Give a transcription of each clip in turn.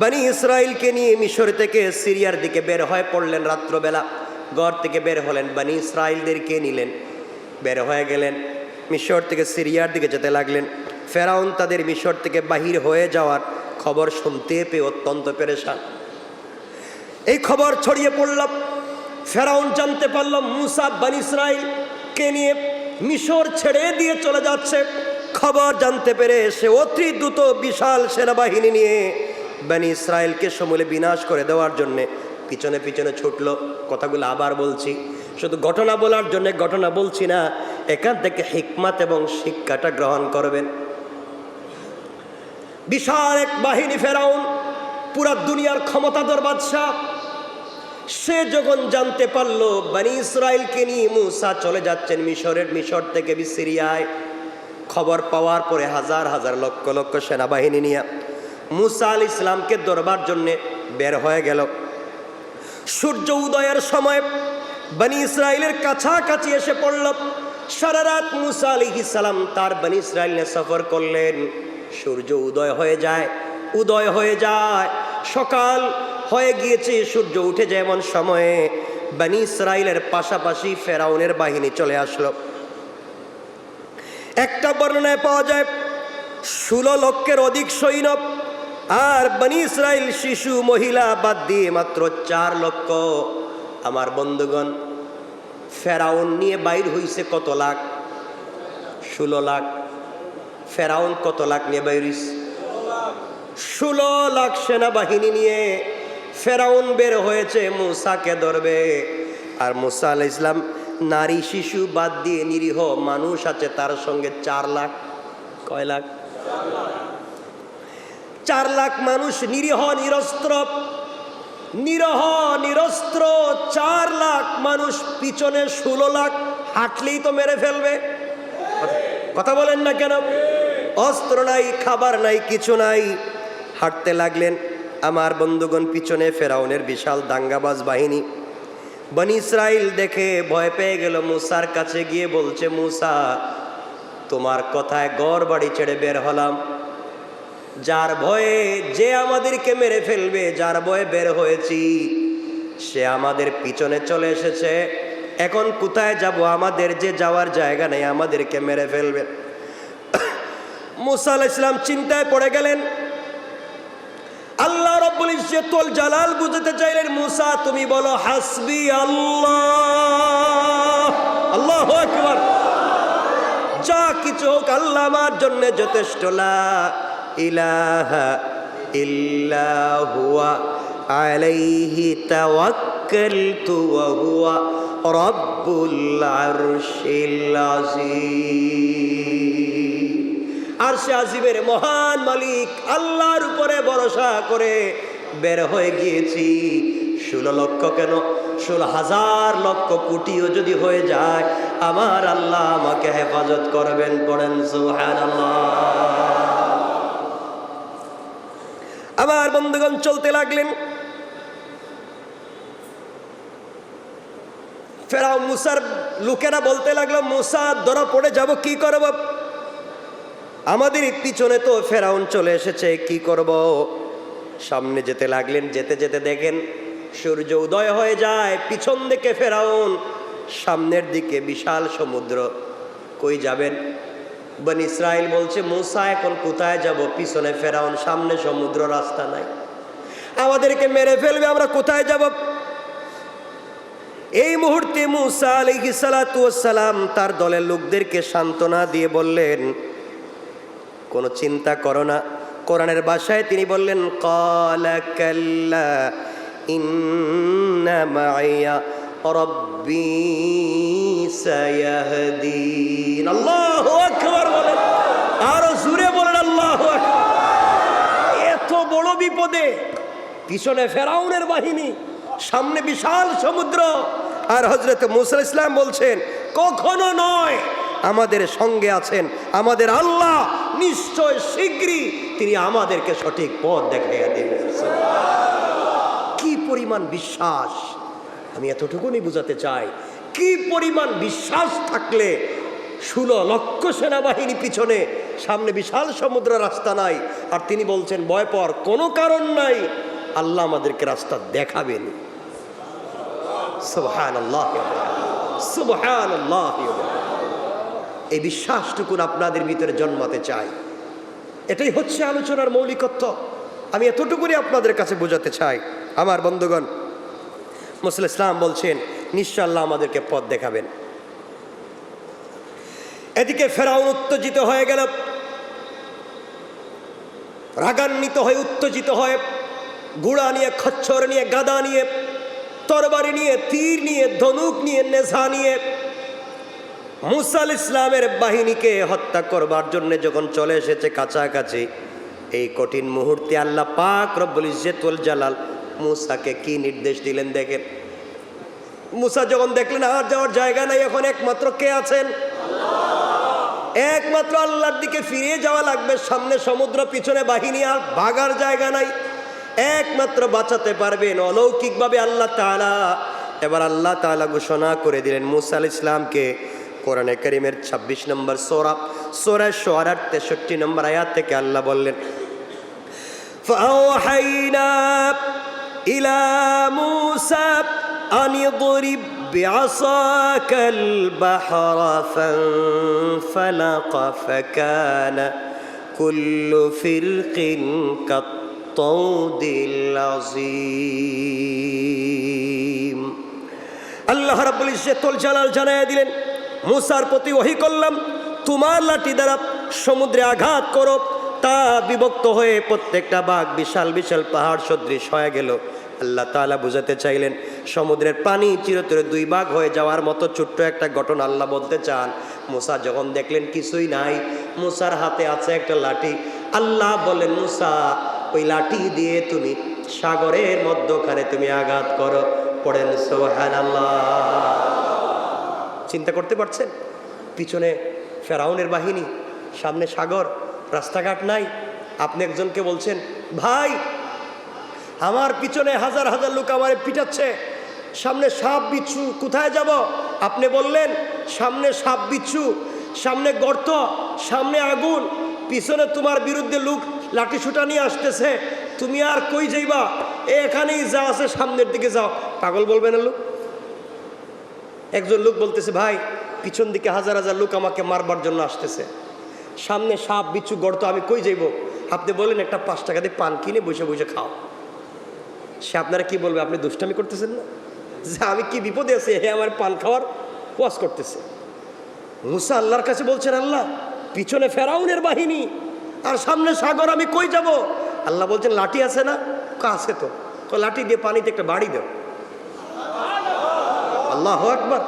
বানি ইসরায়েলকে নিয়ে মিশর থেকে সিরিয়ার দিকে বের হয়ে পড়লেন রাত্রবেলা। ঘর থেকে বের হলেন, বানি ইসরায়েলদেরকে নিলেন, বের হয়ে গেলেন। মিশর থেকে সিরিয়ার দিকে যেতে লাগলেন। ফেরাউন তাদের মিশর থেকে বাহির হয়ে যাওয়ার খবর শুনতে পেয়ে অত্যন্ত পেরেশান। এই খবর ছড়িয়ে পড়ল, ফেরাউন জানতে পারল, মুসা বান ইসরায়েলকে নিয়ে মিশর ছেড়ে দিয়ে চলে যাচ্ছে। খবর জানতে পেরে সে অতি দ্রুত বিশাল সেনাবাহিনী নিয়ে বানি ইসরায়েলকে সমূলে বিনাশ করে দেওয়ার জন্যে পিছনে পিছনে ছুটলো, কথাগুলো আবার বলছি। শুধু ঘটনা বলার জন্য ঘটনা বলছি না, এখান থেকে হিকমাত এবং শিক্ষাটা গ্রহণ করবেন। বিশাল এক বাহিনী ফেরাউন, পুরা দুনিয়ার ক্ষমতাধর বাদশাহ, সে যখন জানতে পারল বানি ইসরায়েলকে নিয়ে মুসা চলে যাচ্ছেন মিশরের মিশর থেকে সিরিয়ায়, খবর পাওয়ার পরে হাজার হাজার লক্ষ লক্ষ সেনাবাহিনী নিয়ে। মুসা আল ইসলামকে ধরবার জন্যে বের হয়ে গেল। সূর্য উদয়ের সময় বানি ইসরায়েলের কাছাকাছি এসে পড়ল। সারা রাত মুসা আলি সালাম তার বানি ইসরায়েল সফর করলেন। সূর্য উদয় হয়ে যায়, উদয় হয়ে যায়। সকাল হয়ে গিয়েছে, সূর্য উঠে যায় এমন সময়ে বানি ইসরায়েলের পাশাপাশি ফেরাউনের বাহিনী চলে আসলো। একটা বর্ণনায় পাওয়া যায়, ষোলো লক্ষের অধিক সৈন্য আর বানি ইসরায়েল শিশু মহিলা বাদ দিয়ে মাত্র চার লক্ষ। আমার বন্ধুগণ, ফেরাউন নিয়ে বাইর হইছে কত লাখ? ষোলো লাখ। ফেরাউন কত লাখ নিয়ে বাইর হইছে? ষোলো লাখ সেনাবাহিনী নিয়ে ফেরাউন বের হয়েছে, মুসাকে ধরবে। আর মুসা আলাহ ইসলাম নারী শিশু বাদ দিয়ে নিরীহ মানুষ আছে, তার সঙ্গে চার লাখ। কয় লাখ? চার লাখ মানুষ নিরীহ, নিরস্ত্র। নিরহ, নিরস্ত্র, চার লাখ মানুষ, পিছনে ষোলো লাখ, হাঁটলেই তো মেরে ফেলবে। কথা বলেন না কেন? অস্ত্র নাই, খাবার নাই, কিছু নাই। হাঁটতে লাগলেন আমার বন্ধুগণ পিছনে ফেরাউনের বিশাল দাঙ্গাবাজ বাহিনী। বনি ইসরায়েল দেখে ভয় পেয়ে গেল, মুসার কাছে গিয়ে বলছে, মুসা, তোমার কথায় গড় বাড়ি ছেড়ে বের হলাম। যার ভয়ে যে আমাদেরকে মেরে ফেলবে, যার ভয়ে বের হয়েছি, সে আমাদের পিছনে চলে এসেছে। এখন কোথায় যাব? আমাদের যে যাওয়ার জায়গা নেই, আমাদেরকে মেরে ফেলবে। মুসা ইসলাম চিন্তায় পড়ে গেলেন, আল্লাহ রব্বুল ইজ্জতুল জালাল বুঝতে চাইলেন, মুসা, তুমি বলো, হাসবি আল্লাহ। আল্লাহু আকবার। যা কিছু হোক, আল্লাহ আমার জন্য যথেষ্ট, লা ইলাহা ইল্লা হুয়া আলাইহি তাওয়াক্কালতু ওয়া হুয়া রাব্বুল আরশিল আযীম। আরশে আজিমের মহান মালিক আল্লাহর উপরে ভরসা করে বের হয়ে গিয়েছি। ষোলো লক্ষ কেন? ষোলো হাজার লক্ষ কোটিও যদি হয়ে যায়, আমার আল্লাহ আমাকে হেফাজত করবেন, পড়েন সুহান আমার বন্ধুগণ চলতে লাগলেন। ফেরাও মুসার লোকেরা বলতে লাগল, মুসা ধরা পড়ে যাব, কি করব? আমাদের পিছনে তো ফেরাউন চলে এসেছে, কি করব? সামনে যেতে লাগলেন, যেতে যেতে দেখেন, সূর্য উদয় হয়ে যায়, পিছন দিকে ফেরাউন, সামনের দিকে বিশাল সমুদ্র। কই যাবেন? বন ইসরায়েল বলছে, মুসা এখন কোথায় যাব? পিছনে ফেরাউন, সামনে সমুদ্র, রাস্তা নাই। আমাদেরকে মেরে ফেলবে, আমরা কোথায় যাব? এই মুহূর্তে মুসা সালাম তার দলের লোকদেরকে সান্ত্বনা দিয়ে বললেন, কোনো চিন্তা করো না। কোরআনের ভাষায় তিনি বললেন কালা কাল্লা ইন্না আল্লাহু বলেন। আরও জুড়ে বলেন আল্লাহু এত বড় বিপদে পিছনে ফেরাউনের বাহিনী, সামনে বিশাল সমুদ্র। আর হজরত মুসা ইসলাম বলছেন, কখনো নয়, আমাদের সঙ্গে আছেন, আমাদের আল্লাহ নিশ্চয় শীঘ্রই তিনি আমাদেরকে সঠিক পথ দেখাইয়া দেবেন। কি পরিমাণ বিশ্বাস। আমি এতটুকুনি বুঝাতে চাই, কি পরিমাণ বিশ্বাস থাকলে ষোলো লক্ষ সেনাবাহিনী পিছনে, সামনে বিশাল সমুদ্র রাস্তা নাই। আর তিনি বলছেন, ভয় পর কোনো কারণ নাই, আল্লাহ আমাদেরকে রাস্তা দেখাবেন। আল্লাহ আল্লাহ এই বিশ্বাসটুকুন আপনাদের ভিতরে জন্মাতে চাই। এটাই হচ্ছে আলোচনার মৌলিকত্ব। আমি এতটুকুনি আপনাদের কাছে বোঝাতে চাই। আমার বন্ধুগণ মুসল ইসলাম বলছেন, নিশ্চয় আল্লাহ আমাদেরকে পথ দেখাবেন। এদিকে ফেরাউন উত্তেজিত হয়ে গেল। রাগান্বিত হয়ে উত্তেজিত হয়ে গুড়া নিয়ে খচ্ছর নিয়ে, গাদা নিয়ে, তরবারি নিয়ে, তীর নিয়ে, ধনুক নিয়ে নেশা নিয়ে মুসাল ইসলামের বাহিনীকে হত্যা করবার জন্য যখন চলে এসেছে কাছাকাছি, এই কঠিন মুহূর্তে আল্লাহ পাক রব্বুল ইজ্জতুল জালাল মুসাকে কি নির্দেশ দিলেন দেখেন মুসা যখন দেখলেন আর যাওয়ার জায়গা নাই এখন একমাত্র কে আছেন একমাত্র আল্লাহর দিকে ফিরে যাওয়া লাগবে সামনে সমুদ্র পিছনে বাহিনী আর ভাগার জায়গা নাই একমাত্র বাঁচাতে পারবেন অলৌকিকভাবে আল্লাহ তাআলা এবার আল্লাহ তাআলা ঘোষণা করে দিলেন মুসা আল ইসলামকে কোরআনে করিমের ২৬ নম্বর সোরা সোরা সোয়ার তেষট্টি নম্বর আয়াত থেকে আল্লাহ বললেন فأوحينا إلى موسى أن يضرب بعصاك البحر فانفلق فكان كل فرق كالطود العظيم আল্লাহ রাব্বুল ইজ্জতুল জালাল জানায় দিলেন মুসার প্রতি ওহি করলাম তোমার লাঠি দ্বারা সমুদ্রে আঘাত করো তা বিভক্ত হয়ে প্রত্যেকটা বাঘ বিশাল বিশাল পাহাড় সদৃশ হয়ে গেল। আল্লাহ তাআলা বুঝাতে চাইলেন, সমুদ্রের পানি চিরতরে দুই ভাগ হয়ে যাওয়ার মতো ছোট্ট একটা ঘটনা আল্লাহ বলতে চান। মুসা যখন দেখলেন কিছুই নাই, মুসার হাতে আছে একটা লাঠি। আল্লাহ বলেন মুসা, ওই লাঠি দিয়ে তুমি সাগরের মধ্যখানে তুমি আঘাত করো। পড়েন সোহান আল্লাহ চিন্তা করতে পারছেন? পিছনে ফেরাউনের বাহিনী, সামনে সাগর। রাস্তাঘাট নাই। আপনি একজনকে বলছেন, ভাই, আমার পিছনে হাজার হাজার লোক আমার পিটাচ্ছে। সামনে সাপ বিচ্ছু, কোথায় যাব? আপনি বললেন, সামনে সাপ বিচ্ছু, সামনে গর্ত, সামনে আগুন। পিছনে তোমার বিরুদ্ধে লোক লাঠি নিয়ে আসতেছে। তুমি আর কই যাইবা? এখানেই যা আছে সামনের দিকে যাও। পাগল বলবে না লোক? একজন লোক বলতেছে, ভাই, পিছন দিকে হাজার হাজার লোক আমাকে মারবার জন্য আসতেছে। সামনে সাপ, বিচ্ছু, গর্ত, আমি কই যাইব? আপনি বলেন একটা পাঁচ টাকা দিয়ে পান কিনে বসে বসে খাও। সে আপনারা কি বলবে? আপনি দুষ্টামি করতেছেন না? যে আমি কি বিপদে আছি? হে, আমার পান খাওয়ার ওয়াজ করতেছে। মুসা আল্লাহর কাছে বলছেন, আল্লাহ, পিছনে ফেরাউনের বাহিনী আর সামনে সাগর, আমি কই যাব? আল্লাহ বলছেন, লাঠি আছে না? আছে তো। তো লাঠি দিয়ে পানিতে একটা বাড়ি দাও। আল্লাহ একবার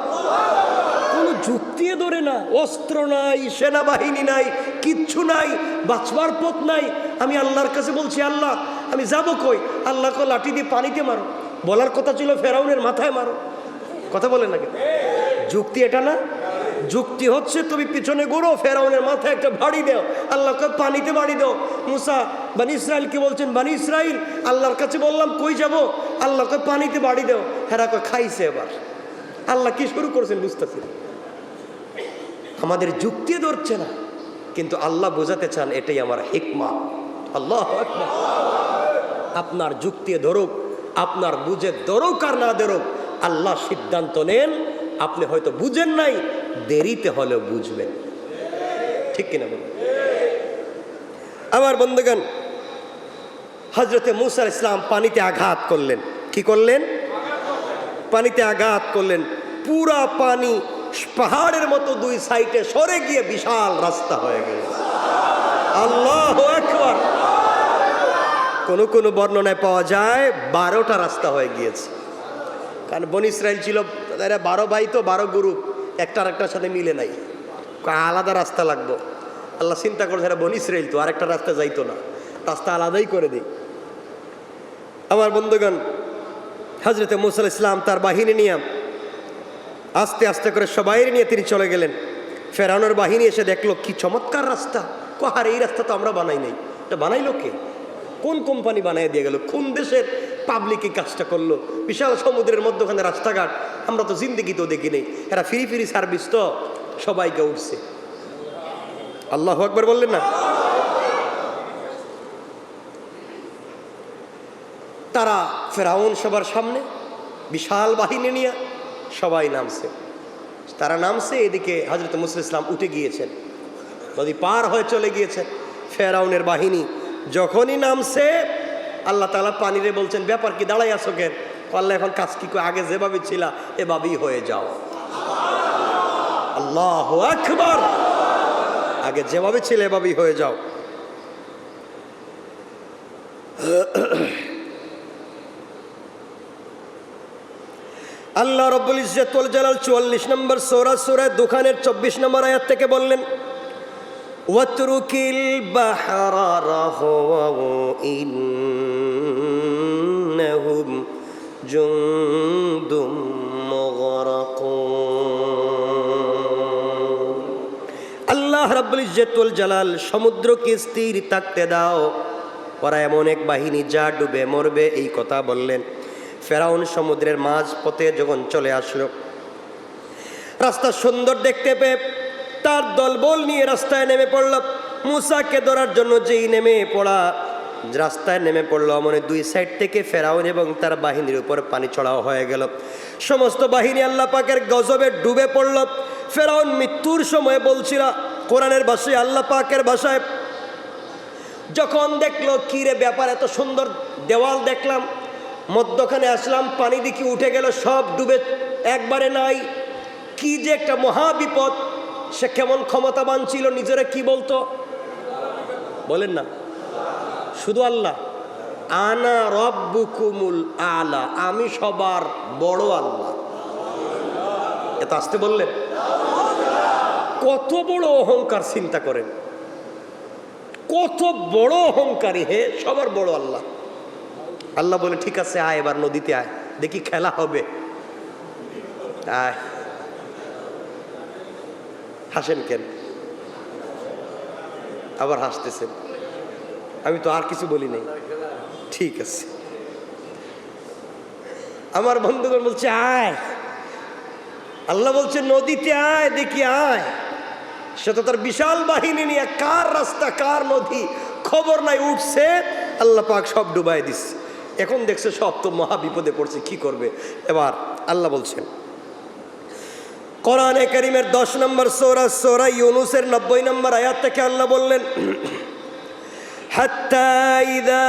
যুক্তি ধরে না, অস্ত্র নাই, সেনাবাহিনী নাই, কিচ্ছু নাই, বাঁচবার পথ নাই। আমি আল্লাহর কাছে বলছি, আল্লাহ, আমি যাব কই? আল্লাহকে লাঠি দিয়ে পানিতে মারো। বলার কথা ছিল ফেরাউনের মাথায় মারো। কথা বলে নাকি যুক্তি এটা না? যুক্তি হচ্ছে তুমি পিছনে ঘুরো, ফেরাউনের মাথায় একটা বাড়ি দাও, আল্লাহকে পানিতে বাড়ি দাও। মুসা, বানি ইসরায়েলকে বলছেন? বানি ইসরায়েল আল্লাহর কাছে বললাম, কই যাব? আল্লাহকে পানিতে বাড়ি দাও। হেরা কয়, খাইছে এবার। আল্লাহ কি শুরু করছেন বুঝতেছি। আমাদের যুক্তি ধরছে না। কিন্তু আল্লাহ বোঝাতে চান, এটাই আমার হিকমা। আল্লাহ। আপনার যুক্তি ধরুক, আপনার বুঝে ধরুক আর না ধরুক, আল্লাহ সিদ্ধান্ত নেন। আপনি হয়তো বুঝেন নাই, দেরিতে হলেও বুঝবেন। ঠিক কিনা বলুন? আমার বন্ধুগণ হজরতে মুসার ইসলাম পানিতে আঘাত করলেন। কি করলেন? পানিতে আঘাত করলেন। পুরা পানি পাহাড়ের মতো দুই সাইডে সরে গিয়ে বিশাল রাস্তা হয়ে গেল। আল্লাহ একবার কোন কোন বর্ণনায় পাওয়া যায় বারোটা রাস্তা হয়ে গিয়েছে। কারণ বন ইসরায়েল ছিল বারো ভাই তো, বারো গ্রুপ একটা আরেকটার সাথে মিলে নাই। আলাদা রাস্তা লাগতো আল্লাহ চিন্তা করছে এরা বন ইসরায়েল তো আরেকটা রাস্তা যাইতো না। রাস্তা আলাদাই করে দিই আমার বন্ধুগণ হজরতে মুসাল ইসলাম তার বাহিনী নিয়ে আস্তে আস্তে করে সবাই নিয়ে তিনি চলে গেলেন। ফেরানোর বাহিনী এসে দেখল, কি চমৎকার রাস্তা! কোহার এই রাস্তা তো আমরা বানাই নাই। এটা বানাইলো কে? কোন কোম্পানি বানিয়ে দিয়ে গেল? কোন দেশের পাবলিক এই কাজটা করল? বিশাল সমুদ্রের মধ্যখানে রাস্তাঘাট, আমরা তো জিন্দিগিতেও দেখি নেই। এরা ফ্রি ফ্রি সার্ভিস তো সবাইকে উঠছে আল্লাহ আকবর বললেন না? তারা ফেরাউন সবার সামনে বিশাল বাহিনী নিয়ে সবাই নামছে। তারা নামছে, এদিকে হজরত মুসলিম ইসলাম উঠে গিয়েছেন। নদী পার হয়ে চলে গিয়েছেন। ফেরাউনের বাহিনী যখনই নামছে, আল্লাহ তালা পানিরে বলছেন, ব্যাপার কি, দাঁড়াই আছো কেন? আল্লাহ, এখন কাজ কি আগে যেভাবে ছিল, এভাবেই হয়ে যাও। আল্লাহ আকবার! আগে যেভাবে ছিল, এভাবেই হয়ে যাও। আল্লাহ রব্বুল ইজ্জতুল জালাল চুয়াল্লিশ নম্বর সোরা সোরা দোকানের চব্বিশ নম্বর আয়াত থেকে বললেন, ওয়াতরুকিল ইন্নাহুম জুনদুম আল্লাহ রাব্বুল ইজ্জতুল জালাল সমুদ্রকে স্থির থাকতে দাও। ওরা এমন এক বাহিনী যা ডুবে মরবে, এই কথা বললেন। ফেরাউন সমুদ্রের মাঝ পথে যখন চলে আসলো, রাস্তা সুন্দর দেখতে পেয়ে তার দলবল নিয়ে রাস্তায় নেমে পড়ল। মুসাকে ধরার জন্য যেই নেমে পড়া, রাস্তায় নেমে পড়ল মানে দুই সাইড থেকে ফেরাউন এবং তার বাহিনীর উপর পানি ছড়াও হয়ে গেল। সমস্ত বাহিনী আল্লাহ পাকের গজবে ডুবে পড়ল। ফেরাউন মৃত্যুর সময় বলছিল, কোরআনের ভাষায়, আল্লাহ পাকের ভাষায় যখন দেখল, কি রে ব্যাপার, এত সুন্দর দেওয়াল দেখলাম মধ্যখানে আসলাম, পানি দিকে উঠে গেল, সব ডুবে একবারে নাই। কি যে একটা মহা বিপদ সে কেমন ক্ষমতাবান ছিল, নিজেরা কি বলতো? বলেন না। শুধু আল্লাহ। আনা রব্বুকুমুল আলা, আমি সবার বড় আল্লাহ। এত আসতে বললেন? কত বড় অহংকার চিন্তা করেন। কত বড় অহংকারী হে, সবার বড় আল্লাহ। আল্লাহ বলে, ঠিক আছে, আয়, এবার নদীতে আয়, দেখি খেলা হবে। হাসেন কেন? আবার হাসতেছেন। আমি তো আর কিছু বলি নাই। ঠিক আছে। আমার বন্ধুগণ বলছে, আয়। আল্লাহ বলছে, নদীতে আয়, দেখি আয়। সে তো তার বিশাল বাহিনী নিয়ে, কার রাস্তা, কার নদী? খবর নাই, উঠছে। আল্লাহ পাক সব ডুবাই দিচ্ছে। এখন দেখছে সব তো মহা বিপদে পড়ছে কি করবে এবার আল্লাহ বলছেন কোরআনে করিমের দশ নম্বর সোরা সোরা ইউনুসের নব্বই নম্বর আয়াত থেকে আল্লাহ বললেন حتى إذا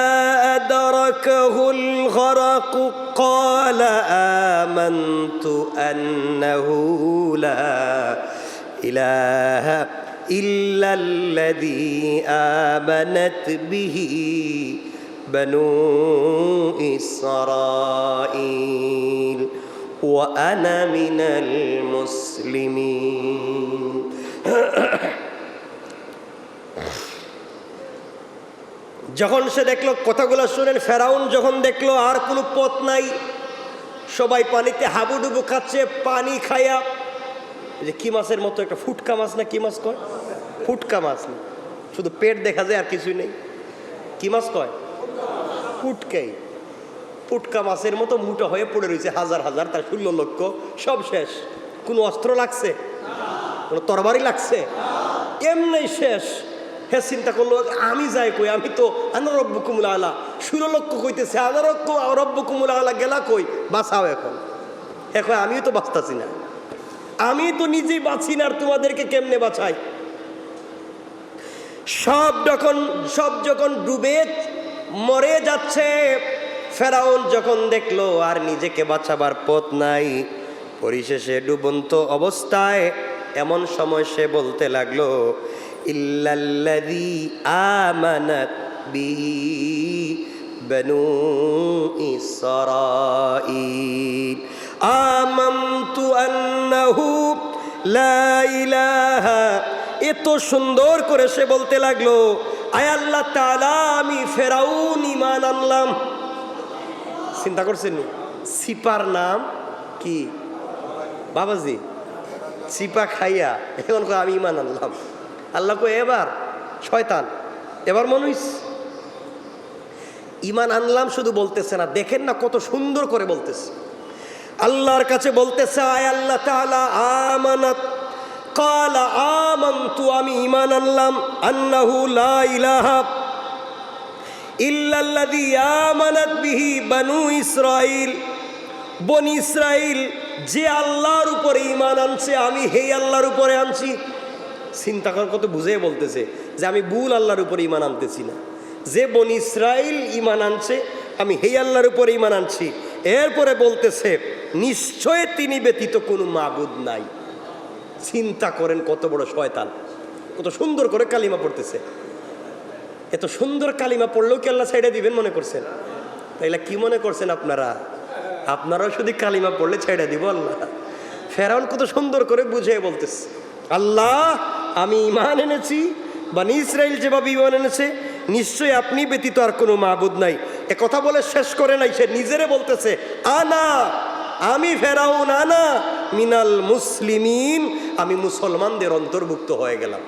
أدركه الغرق قال آمنت أنه لا إله إلا الذي آمنت به بنو إسرائيل وأنا من المسلمين যখন সে দেখলো কথাগুলো শুনেন ফেরাউন যখন দেখলো আর কোনো পথ নাই সবাই পানিতে হাবুডুবু খাচ্ছে পানি খায়া এই যে কি মাছের মতো একটা ফুটকা মাছ না কি মাছ কয় ফুটকা মাছ না শুধু পেট দেখা যায় আর কিছুই নেই কি মাছ কয় ফুটকাই ফুটকা মাছের মতো মুটো হয়ে পড়ে রয়েছে, হাজার হাজার, তার ষোলো লক্ষ, সব শেষ। কোনো অস্ত্র লাগছে? কোনো তরবারি লাগছে? এমনি শেষ? হে চিন্তা করল, আমি যাই কই? আমি তো আনারব্য কুমুলা আলা। ষোলো লক্ষ কইতেছে আনারব্য রব্য কুমুলা আলা গেলা কই? বাঁচাও এখন। এখন আমিও তো বাঁচতাছি না। আমি তো নিজেই বাঁচি না, আর তোমাদেরকে কেমনে বাঁচাই? সব যখন সব যখন ডুবে মরে যাচ্ছে। ফেরাউন যখন দেখল, আর নিজেকে বাঁচাবার পথ নাই, পরিশেষে ডুবন্ত অবস্থায় এমন সময় সে বলতে লাগল, ইল্লাল্লাযী আমানাত বিহি বনু ইসরাঈল। আমানতু আন্নাহু লা ইলাহা। এত সুন্দর করে সে বলতে লাগল আয় আল্লাহ তাআলা, আমি ফেরাউন ইমান আনলাম। চিন্তা করছেন? সিপার নাম কি? বাবাজি, সিপা খাইয়া এখন আমি ইমান আনলাম। আল্লাহ কো এবার, শয়তান, এবার মনুষ। ইমান আনলাম শুধু বলতেছে না, দেখেন না কত সুন্দর করে বলতেছে। আল্লাহর কাছে বলতেছে, আয় আল্লাহ তাআলা, আমানত قال آمنت আমি ঈমান আনলাম আন্নাহু লা ইলাহা ইল্লা আল্লাযী আমানাত বিহি বানু ইসরাঈল বনি ইসরাইল যে আল্লাহর উপরে ঈমান আনছে আমি হেই আল্লাহর উপরে আনছি চিন্তা করার কত বুঝে বলতেছে যে আমি ভুল আল্লাহর উপরে ঈমান আনতেছি না যে বনি ইসরাইল ঈমান আনছে আমি হেই আল্লাহর উপরে ঈমান আনছি এরপরে বলতেছে নিশ্চয় তিনি ব্যতীত কোনো মাবুদ নাই চিন্তা করেন কত বড় শয়তান। কত সুন্দর করে কালিমা পড়তেছে। এত সুন্দর কালিমা পড়লেও কি আল্লাহ ছেড়ে দিবেন মনে করছেন? তাইলে কি মনে করছেন আপনারা? আপনারাও শুধু কালিমা পড়লে ছেড়ে দিব আল্লাহ। ফেরাউন কত সুন্দর করে বুঝে বলতেছে, আল্লাহ, আমি ইমান এনেছি বা ইসরায়েল যেভাবে ইমান এনেছে, নিশ্চয়ই আপনি ব্যতীত আর কোনো মাহবুদ নাই। এ কথা বলে শেষ করে নাই, সে নিজেরে বলতেছে, আনা, আমি ফেরাউন, আনা মিনাল মুসলিমিন, আমি মুসলমানদের অন্তর্ভুক্ত হয়ে গেলাম।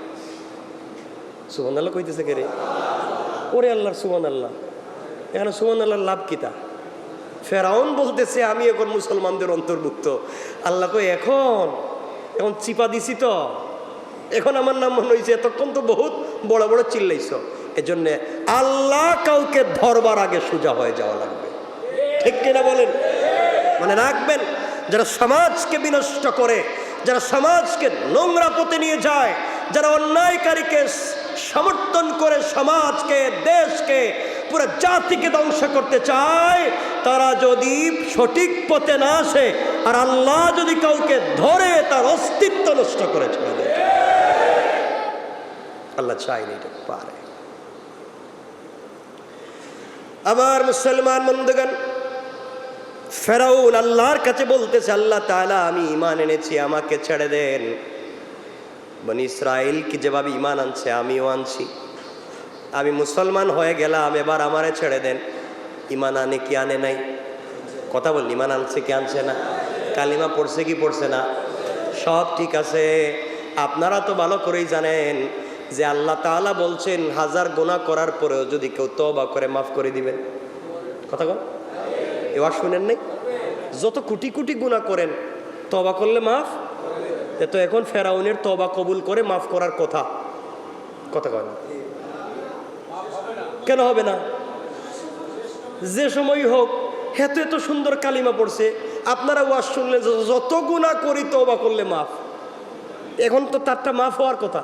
সুমান আল্লাহ কইতেছে কে রে? ওরে আল্লাহর সুমান আল্লাহ এখানে সুমান আল্লাহর লাভ কিতা ফেরাউন বলতেছে, আমি এখন মুসলমানদের অন্তর্ভুক্ত। আল্লাহ কই এখন? এখন চিপা দিছি তো। এখন আমার নাম মনে হয়েছে এতক্ষণ তো বহুত বড় বড় চিল্লাইছ। এজন্য আল্লাহ কাউকে ধরবার আগে সোজা হয়ে যাওয়া লাগবে। ঠিক কিনা বলেন? মানে রাখবেন? যারা সমাজকে বিনষ্ট করে, যারা সমাজকে নোংরা পথে নিয়ে যায়, যারা অন্যায়কারীকে সমর্থন করে সমাজকে, দেশকে, পুরো জাতিকে ধ্বংস করতে চায়, তারা যদি সঠিক পথে না আসে, আর আল্লাহ যদি কাউকে ধরে, তার অস্তিত্ব নষ্ট করে ছেড়ে দেয়। আল্লাহ চাইনি এটা পারে। আবার মুসলমান বন্ধুগণ ফেরাউন আল্লাহর কাছে বলতেছে, আল্লাহ তাআলা, আমি ইমান এনেছি, আমাকে ছেড়ে দেন। বনি ইসরায়েল কি যেভাবে ইমান আনছে, আমিও আনছি। আমি মুসলমান হয়ে গেলাম, এবার আমারে ছেড়ে দেন। ইমান আনে কি আনে নাই? কথা বল ইমান আনছে কি আনছে না? কালিমা পড়ছে কি পড়ছে না? সব ঠিক আছে। আপনারা তো ভালো করেই জানেন যে আল্লাহ তাআলা বলছেন, হাজার গোনা করার পরেও যদি কেউ তবা করে, মাফ করে দিবেন। কথা বল। এবার শুনেন নাই? যত কোটি কোটি গুণা করেন তবা করলে মাফ? এ তো এখন ফেরাউনের তবা কবুল করে মাফ করার কথা। কথা কয় না? কেন হবে না? যে সময় হোক হেতু এত সুন্দর কালিমা পড়ছে, আপনারা ওয়াজ শুনলেন যত গুণা করি তবা করলে মাফ। এখন তো তারটা মাফ হওয়ার কথা।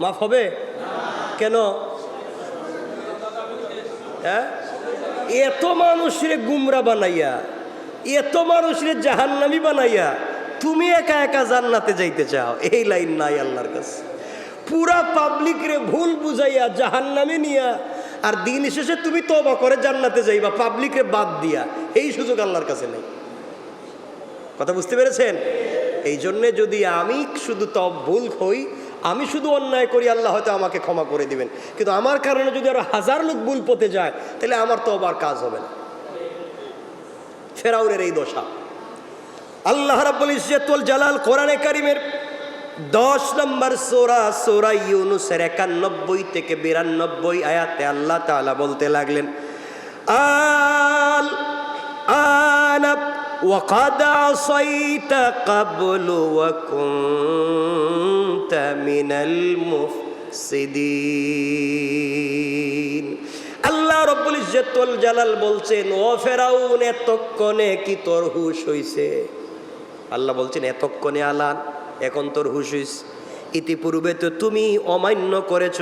মাফ হবে? কেন? হ্যাঁ? এত মানুষরে গুমরা বানাইয়া, এত মানুষরে জাহান্নামি বানাইয়া তুমি একা একা জান্নাতে যাইতে চাও, এই লাইন নাই আল্লাহর কাছে। পুরা পাবলিক রে ভুল বুঝাইয়া জাহান্নামে নিয়া, আর দিন শেষে তুমি তবা করে জান্নাতে যাইবা পাবলিকে বাদ দিয়া, এই সুযোগ আল্লাহর কাছে নেই। কথা বুঝতে পেরেছেন? এই জন্যে যদি আমি শুধু তব ভুল হই আমি শুধু অন্যায় করি, আল্লাহ হয়তো আমাকে ক্ষমা করে দিবেন। কিন্তু আমার কারণে যদি আরও হাজার লোক ভুল পথে যায়, তাহলে আমার তো আবার কাজ হবে না। ফেরাউনের এই দশা। আল্লাহ রাব্বুল ইজ্জতুল জালাল কোরআনে কারিমের দশ নম্বর সোরা সোরা ইউনুসের একানব্বই থেকে বিরানব্বই আয়াতে আল্লাহ তাআলা বলতে লাগলেন, আল আনাব وقد عصيت قبل وكنت من المفسدين আল্লাহ রব্বুল ইজ্জতুল জালাল বলছেন ও ফেরাউন এতক্ষণে কি তোর হুশ হইছে আল্লাহ বলছেন এতক্ষণে আলান এখন তোর হুশ হইছে ইতিপূর্বে তো তুমি অমান্য করেছ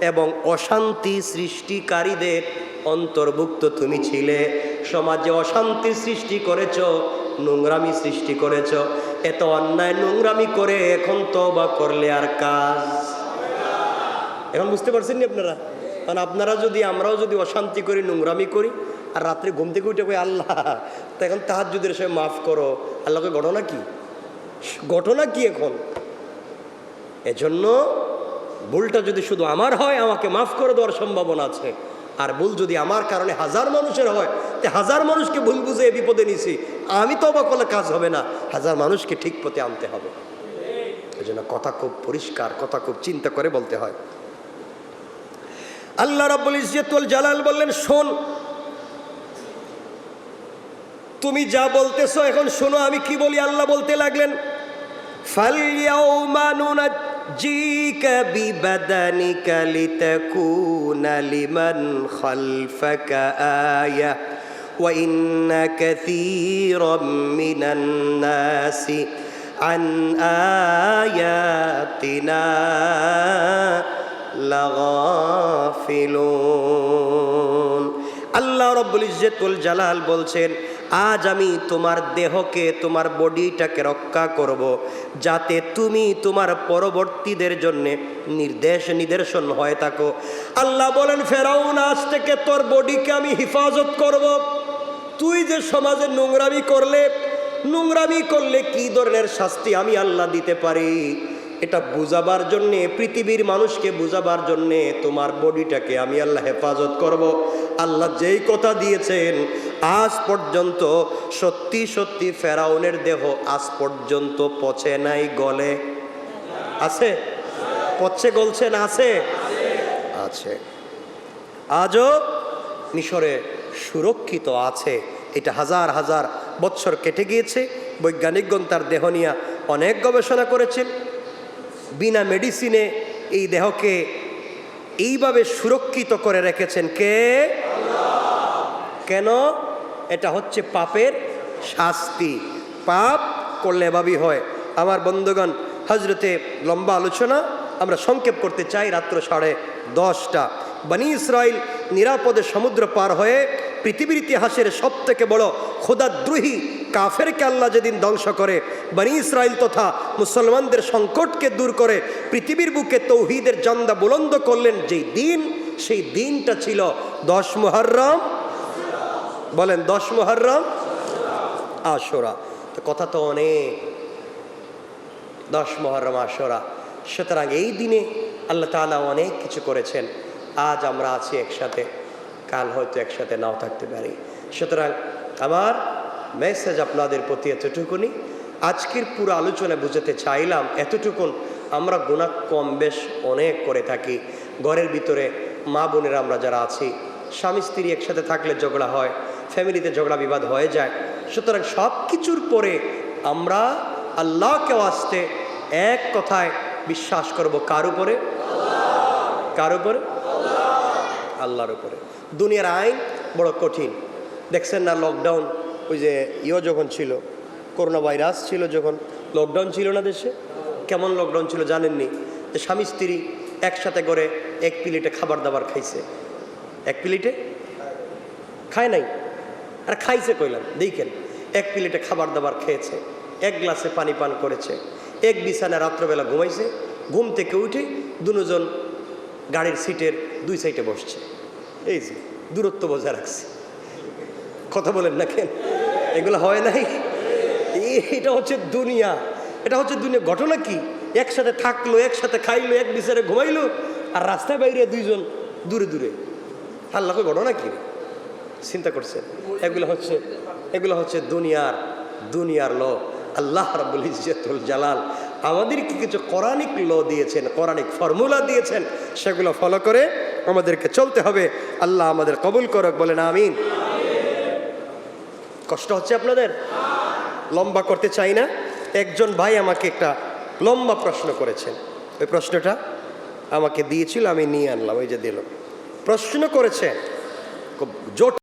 এবং অশান্তি সৃষ্টিকারীদের অন্তর্ভুক্ত তুমি ছিলে। সমাজে অশান্তি সৃষ্টি করেছ, নোংরামি সৃষ্টি করেছ। এত অন্যায় নোংরামি করে এখন তো বা করলে আর কাজ? এখন বুঝতে পারছেন নি আপনারা? কারণ আপনারা যদি, আমরাও যদি অশান্তি করি, নোংরামি করি, আর রাত্রে ঘুম থেকে উঠে কই, আল্লাহ, তো এখন তাহার যদি সে মাফ করো। আল্লাহকে ঘটনা কি? ঘটনা কি এখন? এজন্য ভুলটা যদি শুধু আমার হয়, আমাকে মাফ করে দেওয়ার সম্ভাবনা আছে। আর ভুল যদি আমার কারণে হাজার মানুষের হয়, তে হাজার মানুষকে ভুল বুঝে বিপদে নিছি, আমি তো অবাক করলে কাজ হবে না, হাজার মানুষকে ঠিক পথে আনতে হবে। এই জন্য কথা খুব পরিষ্কার, কথা খুব চিন্তা করে বলতে হয়। আল্লাহ রাব্বুল ইজ্জতুল জালাল বললেন, শোন, তুমি যা বলতেছো এখন শোনো, আমি কি বলি? আল্লাহ বলতে লাগলেন ফালিয়াও মানুনা ننجيك ببدنك لتكون لمن خلفك آية وإن كثيرا من الناس عن آياتنا لغافلون আল্লাহ রব্বুল ইজ্জতুল জালাল বলছেন আজ আমি তোমার দেহকে, তোমার বডিটাকে রক্ষা করব যাতে তুমি তোমার পরবর্তীদের জন্য নির্দেশ নিদর্শন হয়ে থাকো। আল্লাহ বলেন, ফেরাউন, আজ থেকে তোর বডিকে আমি হেফাজত করব। তুই যে সমাজে নোংরামি করলে নোংরামি করলে কি ধরনের শাস্তি আমি আল্লাহ দিতে পারি? এটা বুঝাবার জন্যে, পৃথিবীর মানুষকে বুঝাবার জন্যে তোমার বডিটাকে আমি আল্লাহ হেফাজত করব। আল্লাহ যেই কথা দিয়েছেন, আজ পর্যন্ত সত্যি সত্যি ফেরাউনের দেহ আজ পর্যন্ত পচে নাই, গলে। আছে? পচে, গলছে না আছে? আছে। আজও মিশরে সুরক্ষিত আছে। এটা হাজার হাজার বছর কেটে গিয়েছে। বৈজ্ঞানিকগণ তার দেহ নিয়ে অনেক গবেষণা করেছেন। বিনা মেডিসিনে এই দেহকে এইভাবে সুরক্ষিত করে রেখেছেন কে? কেন? এটা হচ্ছে পাপের শাস্তি। পাপ করলে এভাবেই হয়। আমার বন্ধুগণ হজরতে লম্বা আলোচনা, আমরা সংক্ষেপ করতে চাই রাত্র সাড়ে দশটা। বানি ইসরায়েল নিরাপদে সমুদ্র পার হয়ে পৃথিবীর ইতিহাসের সব থেকে বড় খোদাদ্রোহী কাফেরকে আল্লাহ যেদিন ধ্বংস করে, বানি ইসরায়েল তথা মুসলমানদের সংকটকে দূর করে, পৃথিবীর বুকে তৌহিদের জান্দা বুলন্দ করলেন, যেই দিন, সেই দিনটা ছিল দশ মুহররম। বলেন দশ মুহররম। আশোরা। তো কথা তো অনেক। দশ মহরম আশোরা। সুতরাং এই দিনে আল্লাহ তাআলা অনেক কিছু করেছেন। আজ আমরা আছি একসাথে। কাল হয়তো একসাথে নাও থাকতে পারি। সুতরাং আমার মেসেজ আপনাদের প্রতি এতটুকুনি। আজকের পুরো আলোচনা বুঝাতে চাইলাম এতটুকুন। আমরা গুণা কম বেশ অনেক করে থাকি। ঘরের ভিতরে মা বোনেরা আমরা যারা আছি, স্বামী স্ত্রী একসাথে থাকলে ঝগড়া হয়, ফ্যামিলিতে ঝগড়া বিবাদ হয়ে যায়। সুতরাং সব কিছুর পরে আমরা আল্লাহকেও আসতে এক কথায় বিশ্বাস করব কার উপরে? কার উপরে? আল্লাহর উপরে। দুনিয়ার আইন বড় কঠিন। দেখছেন না লকডাউন ওই যে ইয়ে যখন ছিল করোনা ভাইরাস ছিল যখন লকডাউন ছিল না দেশে? কেমন লকডাউন ছিল জানেননি? যে স্বামী স্ত্রী একসাথে করে এক প্লেটে খাবার দাবার খাইছে। এক প্লেটে? খায় নাই? আর খাইছে কইলাম, দেখেন, এক প্লেটে খাবার দাবার খেয়েছে, এক গ্লাসে পানি পান করেছে, এক বিছানা রাত্রবেলা ঘুমাইছে, ঘুম থেকে উঠে দুজন গাড়ির সিটের দুই সাইডে বসছে। এই যে, দূরত্ব বজায় রাখছে। কথা বলেন না কেন? এগুলো হয় নাই? এটা হচ্ছে দুনিয়া। এটা হচ্ছে দুনিয়া। ঘটনা কি? একসাথে থাকল, একসাথে খাইলো, এক বিচারে ঘুমাইলো, আর রাস্তায় বাইরে দুইজন দূরে দূরে। আল্লাহ ঘটনা কি? চিন্তা করছেন? এগুলো হচ্ছে এগুলো হচ্ছে দুনিয়ার দুনিয়ার ল। আল্লাহ রাবুল ইজ্জতুল জালাল আমাদেরকে কিছু কোরআনিক ল দিয়েছেন, কোরআনিক ফর্মুলা দিয়েছেন, সেগুলো ফলো করে আমাদেরকে চলতে হবে। আল্লাহ আমাদের কবুল করক, বলেন আমিন। কষ্ট হচ্ছে আপনাদের? লম্বা করতে চাই না। একজন ভাই আমাকে একটা লম্বা প্রশ্ন করেছেন। ওই প্রশ্নটা আমাকে দিয়েছিল, আমি নিয়ে আনলাম, ওই যে দিল। প্রশ্ন করেছে, খুব জোট